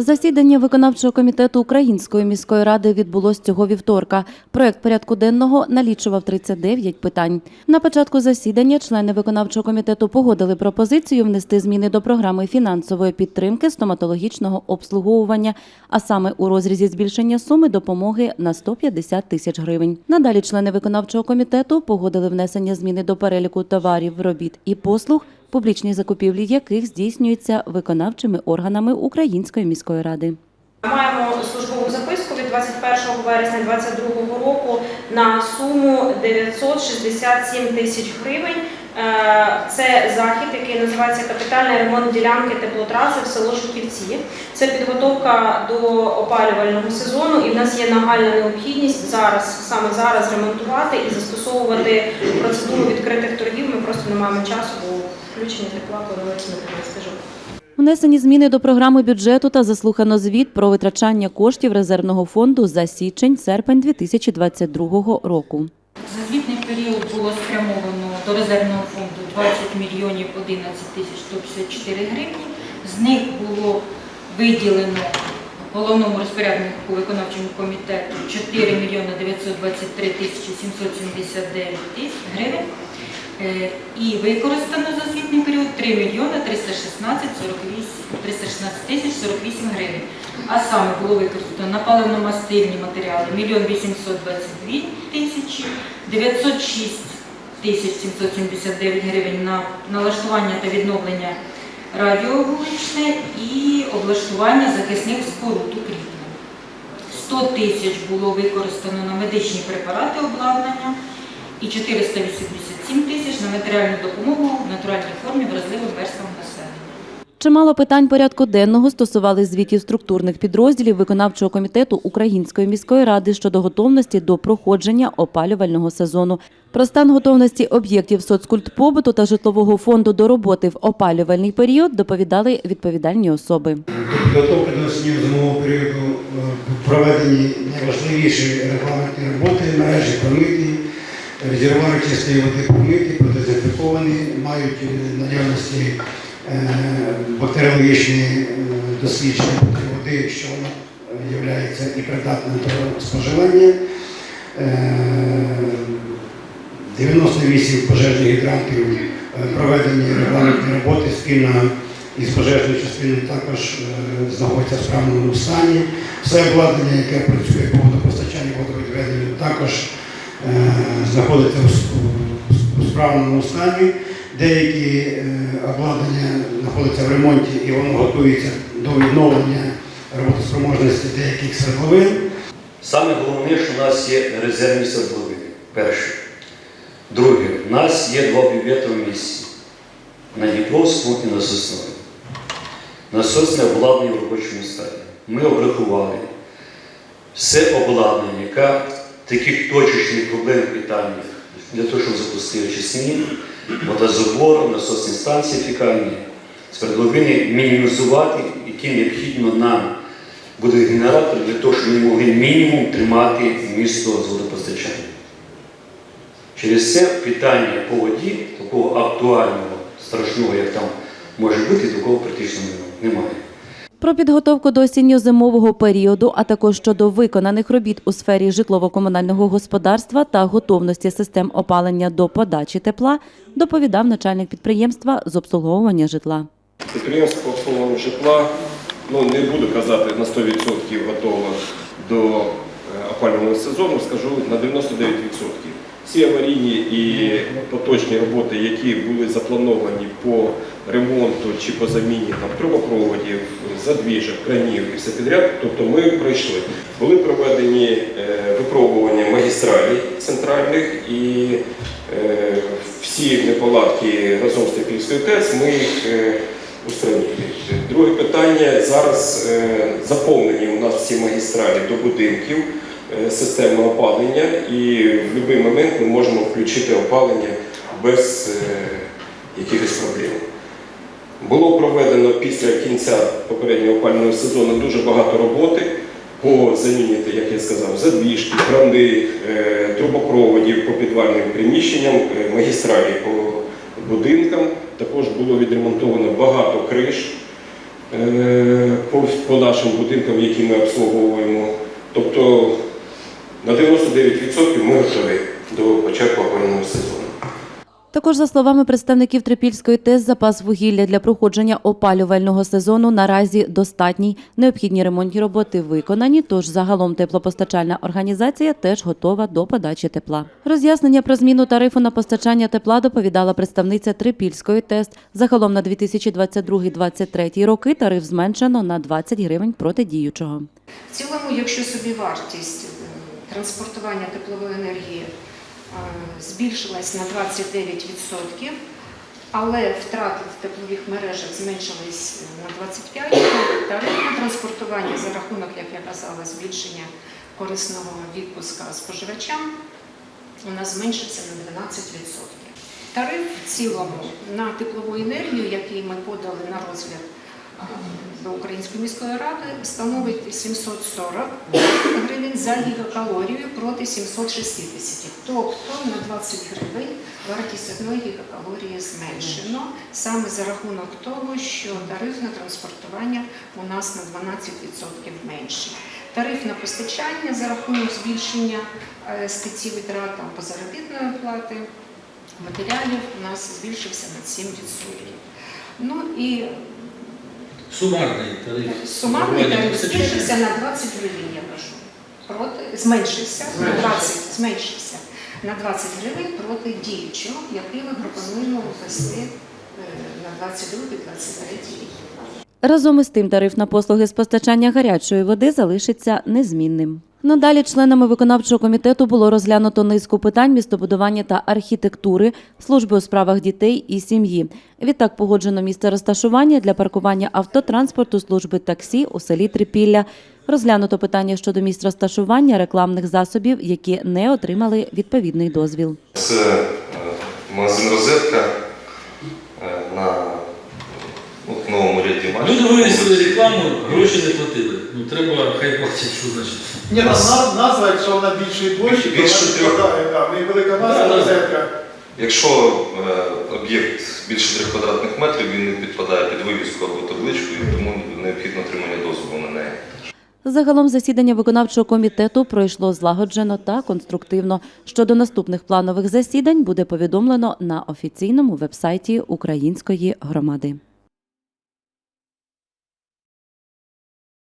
Засідання виконавчого комітету Української міської ради відбулось цього вівторка. Проект порядку денного налічував 39 питань. На початку засідання члени виконавчого комітету погодили пропозицію внести зміни до програми фінансової підтримки стоматологічного обслуговування, а саме у розрізі збільшення суми допомоги на 150 тисяч гривень. Надалі члени виконавчого комітету погодили внесення зміни до переліку товарів, робіт і послуг, публічні закупівлі яких здійснюються виконавчими органами Української міської ради. Маємо службову записку від 21 вересня 2022 року на суму 967 тисяч гривень. Е, Це захід, який називається капітальний ремонт ділянки теплотраси в село Жуківці. Це підготовка до опалювального сезону, і в нас є нагальна необхідність зараз, саме зараз ремонтувати і застосовувати процедуру відкритих торгів. Ми просто не маємо часу, бо включення тепла планується на 15 жовтня. Внесені зміни до програми бюджету та заслухано звіт про витрачання коштів резервного фонду за січень-серпень 2022 року. За звітний період було спрямовано до резервного фонду 20 мільйонів 11 тисяч 154 гривні. З них було виділено головному розпоряднику виконавчому комітету 4 мільйони 923 тисячі 779 тисяч гривень. Е, І використано за звітний період 3 мільйони 316 тисяч 48 гривень. А саме було використано на паливно-мастильні матеріали 1 мільйон 822 тисячі, 906 тисяч 779 гривень на налаштування та відновлення радіовуличне і облаштування захисних споруд укріплень. 100 тисяч було використано на медичні препарати обладнання і 487 тисяч на матеріальну допомогу в натуральній формі вразливим верствам населення. Чимало питань порядку денного стосували звітів структурних підрозділів виконавчого комітету Української міської ради щодо готовності до проходження опалювального сезону. Про стан готовності об'єктів соцкультпобуту та житлового фонду до роботи в опалювальний період доповідали відповідальні особи. Підготовка осінньо-зимового періоду е, проведені найважливіші регламентні роботи, мережі промиті, резервуари чистої води промиті, продезінфіковані, мають е, наявності бактеріологічні е, дослідження води, що вона є і придатною до споживання. Е, 98 пожежних гідрантів е, проведені регламентні роботи спільно із пожежною частиною також е, знаходиться в справному стані. Все обладнання, яке працює по водопостачанню, водовідведенню, також е, знаходиться у справному стані. Деякі е, обладнання знаходяться в ремонті і воно готується до відновлення роботоспроможності деяких свердловин. Саме головне, що у нас є резервні свердловини. Перше. Друге, у нас є два бювети в місті. На Дніпровському і на Соснові. Насосне обладнання в робочому стані. Ми обрахували все обладнання, яке в таких точечних проблемних питаннях для того, щоб запустити очисні, водозабор, насосні станції фікальні, свердловини мінімізувати, які необхідно нам буде генератор для того, щоб ми могли мінімум тримати місто з водопостачання. Через це питання по воді, такого актуального, страшного, як там може бути, такого практично немає. Про підготовку до осінньо-зимового періоду, а також щодо виконаних робіт у сфері житлово-комунального господарства та готовності систем опалення до подачі тепла, доповідав начальник підприємства з обслуговування житла. Підприємство по обслуговуванню житла, ну не буду казати на 100% готово до е, опалювального сезону, скажу на 99%. Всі аварійні і поточні роботи, які були заплановані по ремонту чи по заміні там, трубопроводів, задвіжок, кранів і все підряд, тобто ми пройшли. Були проведені е, випробування магістралей центральних і е, всі неполадки разом з Теплівською ТЕС ми їх е, устранили. Друге питання зараз е, заповнені у нас всі магістралі до будинків е, системи опалення, і в будь-який момент ми можемо включити опалення без е, якихось проблем. Було проведено після кінця попереднього опалювального сезону дуже багато роботи по заміні, як я сказав, задвіжки, крани, е, трубопроводів по підвальним приміщенням, е, магістралі по будинкам. Також було відремонтовано багато криш е, по, нашим будинкам, які ми обслуговуємо. Тобто на 99% ми готові до початку опалювального сезону. Також, за словами представників Трипільської ТЕС, запас вугілля для проходження опалювального сезону наразі достатній. Необхідні ремонтні роботи виконані, тож загалом теплопостачальна організація теж готова до подачі тепла. Роз'яснення про зміну тарифу на постачання тепла доповідала представниця Трипільської ТЕС. Загалом на 2022-2023 роки тариф зменшено на 20 гривень проти діючого. В цілому, якщо собі вартість е, транспортування теплової енергії збільшилась на 29%, але втрати в теплових мережах зменшились на 25%, то тарифне транспортування за рахунок, як я казала, збільшення корисного відпуска споживачам у нас зменшився на 12%. Тариф в цілому на теплову енергію, який ми подали на розгляд до Української міської ради, становить 740 гривень за гігакалорію проти 760. Тобто на 20 гривень вартість одної гігакалорії зменшено саме за рахунок того, що тариф на транспортування у нас на 12% менший. Тариф на постачання за рахунок збільшення е, статті витрат по заробітної плати матеріалів у нас збільшився на 7%. Ну і Сумарний тариф. сумарний тариф збільшився на 20 гривень, я кажу. Проти, зменшився на 20, зменшився на 20 гривень проти діючого, який ми пропонуємо ввести е, на 22-23 рік. Разом із тим, тариф на послуги з постачання гарячої води залишиться незмінним. Надалі членами виконавчого комітету було розглянуто низку питань містобудування та архітектури, служби у справах дітей і сім'ї. Відтак погоджено місце розташування для паркування автотранспорту служби таксі у селі Трипілля. Розглянуто питання щодо місць розташування рекламних засобів, які не отримали відповідний дозвіл. Це е, магазин розетка е, на ну, в новому ряді Люди вивісили рекламу, гроші не платили. Ну треба, хай платять, що значить. Ні, там наз- назва, якщо вона більшої площі, то Більше вона трьох. відповідає, да, в неї велика назва да. розетка. Якщо е, об'єкт більше 3 квадратних метрів, він не підпадає під вивіску або табличку, і тому необхідно отримання дозволу на неї. Загалом засідання виконавчого комітету пройшло злагоджено та конструктивно. Щодо наступних планових засідань буде повідомлено на офіційному вебсайті Української громади.